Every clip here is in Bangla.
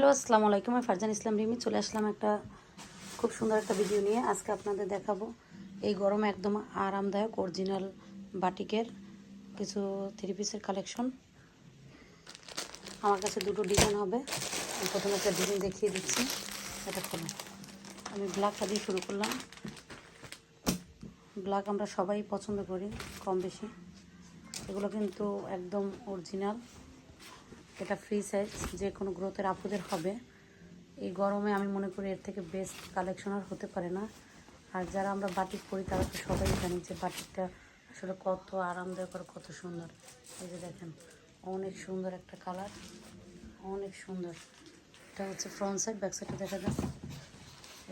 হ্যালো, আসসালামু আলাইকুম। আমি ফারজান ইসলাম রিমি, চলে আসলাম একটা খুব সুন্দর একটা ভিডিও নিয়ে। আজকে আপনাদের দেখাবো এই গরমে একদম আরামদায়ক অরিজিনাল বাটিকের কিছু থ্রি পিসের কালেকশন আমার কাছে দুটো ডিজাইন হবে। আমি প্রথমে একটা ডিজাইন দেখিয়ে দিচ্ছি। এটা খোলো। আমি ব্ল্যাকটা দিয়ে শুরু করলাম। ব্ল্যাক আমরা সবাই পছন্দ করি, কম বেশি। এগুলো কিন্তু একদম অরিজিনাল এটা ফ্রি সাইজ যে কোনো গ্রোথের আপুদের হবে। এই গরমে আমি মনে করি এর থেকে বেস্ট কালেকশন আর হতে পারে না। আর যারা আমরা বাটিক পরি, তারা তো সবাই জানি যে বাটিকটা আসলে কত আরামদায়ক আর কত সুন্দর। এই যে দেখেন, অনেক সুন্দর একটা কালার অনেক সুন্দর। এটা হচ্ছে ফ্রন্ট সাইড ব্যাক সাইডটা দেখা যান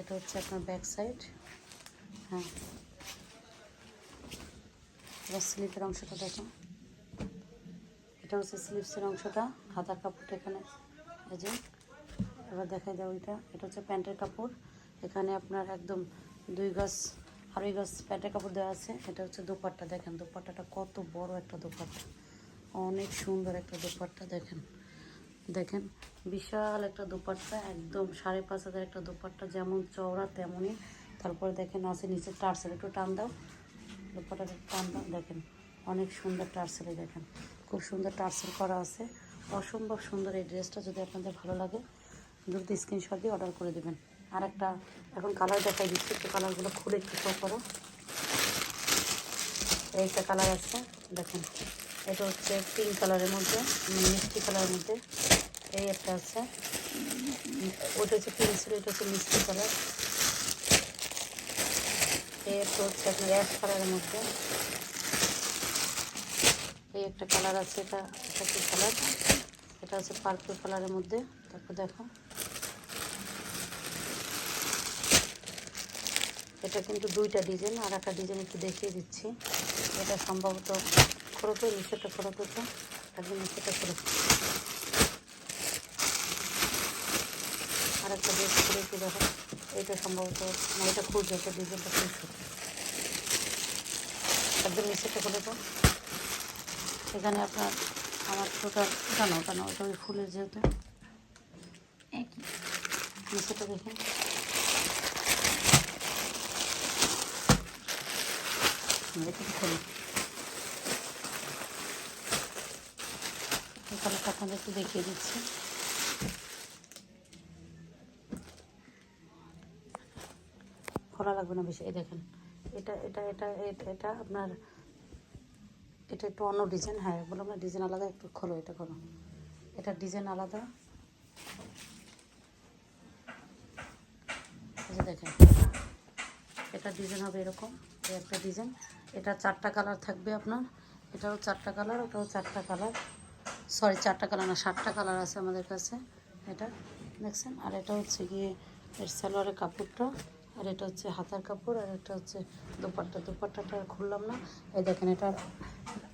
এটা হচ্ছে আপনার ব্যাক সাইড হ্যাঁ। স্লিপের অংশটা দেখুন। এটা হচ্ছে স্লিপসের অংশটা, হাতার কাপড়টা এখানে। এই যে, এবার দেখাই দাও এটা। এটা হচ্ছে প্যান্টের কাপড়। এখানে আপনার একদম দুই গজ, আড়াই গজ প্যান্টের কাপড় দেওয়া আছে। এটা হচ্ছে দোপাট্টা, দেখেন দোপাট্টাটা কত বড় একটা দোপাট্টা। অনেক সুন্দর একটা দোপাট্টা, দেখেন। দেখেন, বিশাল একটা দোপাট্টা, একদম সাড়ে পাঁচ হাজার একটা দোপাট্টা, যেমন চওড়া তেমনই। তারপরে দেখেন আছে নিচে টার্সেল একটু টান দাও। দোপাট্টাটা টান দাও, দেখেন। অনেক সুন্দর টার্সেলে দেখেন। খুব সুন্দর টার্সেল করা আছে। অসম্ভব সুন্দর এই ড্রেসটা যদি আপনাদের ভালো লাগে, দ্রুত স্ক্রিনশট দিয়ে অর্ডার করে দেবেন। আর একটা এখন কালার দেখাই দিচ্ছি, একটু কালারগুলো খুলে একটু শো করো। এই একটা কালার আছে, দেখেন। এটা হচ্ছে পিঙ্ক কালারের মধ্যে, মিষ্টি কালারের মধ্যে। এই একটা আছে। ওটা হচ্ছে ছিল এটা হচ্ছে মিষ্টি কালার এই একটা হচ্ছে আপনার অ্যাশ কালারের মধ্যে। এই একটা কালার আছে, এটা এটা কি কালার এটা হচ্ছে পার্পল কালারের মধ্যে। তারপর দেখো। এটা কিন্তু দুইটা ডিজাইন আর একটা ডিজাইন একটু দেখিয়ে দিচ্ছি। এটা সম্ভবত খরচ নিচেটা খরচ হতো একদম নিচেটা খরচ আর একটা ড্রেস করে একটু দেখো। এটা সম্ভবত, না, এটা খুঁজছে ডিজাইনটা খুব ছোট একদম নিচেটা তো এখানে আপনার আমার টোটাল ওটা না ওটা ওই ফুলের যেহেতু একই। নিচেটা দেখেন। কালারটা আপনাদের একটু দেখিয়ে দিচ্ছি। খোলা লাগবে না বেশি এই দেখেন। এটা এটা এটা এটা আপনার এটা একটু অন্য ডিজাইন হ্যাঁ বললাম না ডিজাইন আলাদা, একটু খোলো এটা খোলো। এটা ডিজাইন আলাদা। দেখেন, এটা ডিজাইন হবে এরকম একটা ডিজাইন। এটা চারটা কালার থাকবে আপনার, এটাও চারটা কালার, ওটাও চারটা কালার। সরি, চারটা কালার না, সাতটা কালার আছে আমাদের কাছে, এটা, দেখছেন? আর এটা হচ্ছে গিয়ে এর সালোয়ারের কাপড়টা, আর এটা হচ্ছে হাতার কাপড়, আর এটা হচ্ছে দোপাট্টা। দোপাট্টাটা খুললাম না। এই দেখেন, এটা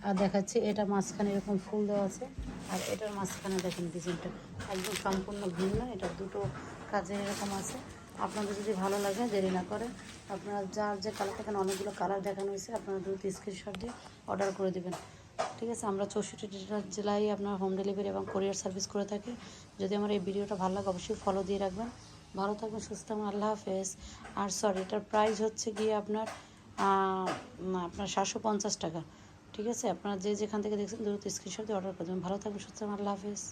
আর দেখাচ্ছি, এটা মাঝখানে এরকম ফুল দেওয়া আছে। আর এটার মাঝখানে দেখেন ডিজাইনটা একদম সম্পূর্ণ ভিন্ন, এটা দুটো কাজে এরকম আছে। আপনাদের যদি ভালো লাগে, দেরি না করে, আপনারা যার যে কালার এখানে অনেকগুলো কালার দেখানো হয়েছে, আপনারা দ্রুত স্ক্রিনশট দিয়ে অর্ডার করে দেবেন। ঠিক আছে, আমরা চৌষট্টি জেলায় আপনার হোম ডেলিভারি এবং কোরিয়ার সার্ভিস করে থাকি। যদি আমার এই ভিডিওটা ভালো লাগে, অবশ্যই ফলো দিয়ে রাখবেন। ভালো থাকবেন, সুস্থ থাকবেন, আল্লাহ হাফেজ। আর সরি এটার প্রাইস হচ্ছে গিয়ে আপনার আপনার সাতশো পঞ্চাশ টাকা। ঠিক আছে? আপনারা যে যেখান থেকে দেখছেন, দ্রুত স্ক্রিনশট দিয়ে অর্ডার করে দেবেন। ভালো থাকবেন, সুস্থ আল্লাহ হাফেজ।